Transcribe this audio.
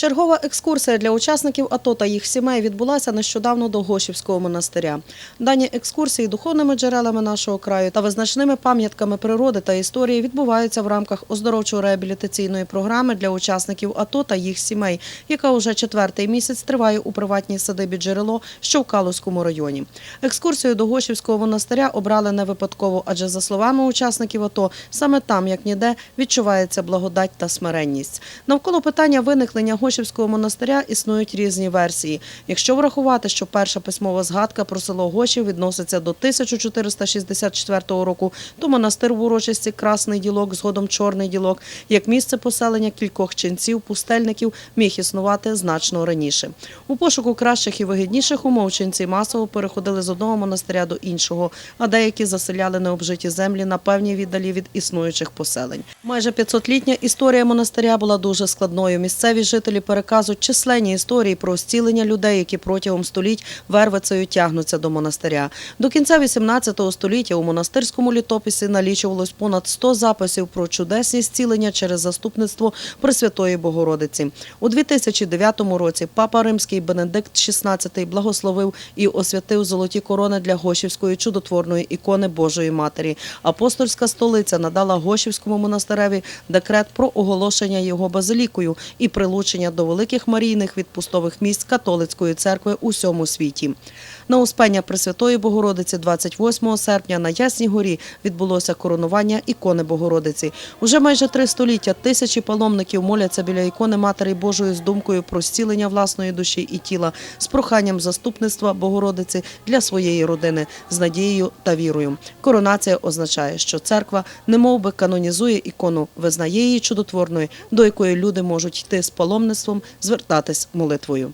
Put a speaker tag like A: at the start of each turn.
A: Чергова екскурсія для учасників АТО та їх сімей відбулася нещодавно до Гошівського монастиря. Дані екскурсії духовними джерелами нашого краю та визначними пам'ятками природи та історії відбуваються в рамках оздоровчо-реабілітаційної програми для учасників АТО та їх сімей, яка уже четвертий місяць триває у приватній садибі джерело, що в Калузькому районі. Екскурсію до Гошівського монастиря обрали не випадково, адже за словами учасників АТО, саме там, як ніде, відчувається благодать та смиренність. Навколо питання виникнення Гошівського монастиря існують різні версії. Якщо врахувати, що перша письмова згадка про село Гошів відноситься до 1464 року, то монастир в урочисті Красний Ділок, згодом Чорний Ділок, як місце поселення кількох ченців, пустельників, міг існувати значно раніше. У пошуку кращих і вигідніших умов ченці масово переходили з одного монастиря до іншого, а деякі заселяли необжиті землі на певній віддалі від існуючих поселень. Майже 500-літня історія монастиря була дуже складною. Місцеві жителі переказують численні історії про зцілення людей, які протягом століть вервицею тягнуться до монастиря. До кінця 18 століття у монастирському літописі налічувалось понад 100 записів про чудесні зцілення через заступництво Пресвятої Богородиці. У 2009 році папа римський Бенедикт XVI благословив і освятив золоті корони для Гошівської чудотворної ікони Божої Матері. Апостольська столиця надала Гошівському монастиреві декрет про оголошення його базилікою і прилучення до великих марійних відпустових місць католицької церкви у всьому світі. На Успення Пресвятої Богородиці 28 серпня на Ясній горі відбулося коронування ікони Богородиці. Уже майже три століття тисячі паломників моляться біля ікони Матері Божої з думкою про зцілення власної душі і тіла, з проханням заступництва Богородиці для своєї родини, з надією та вірою. Коронація означає, що церква немов би канонізує ікону, визнає її чудотворною, до якої люди можуть йти з паломництвом, звертатись молитвою.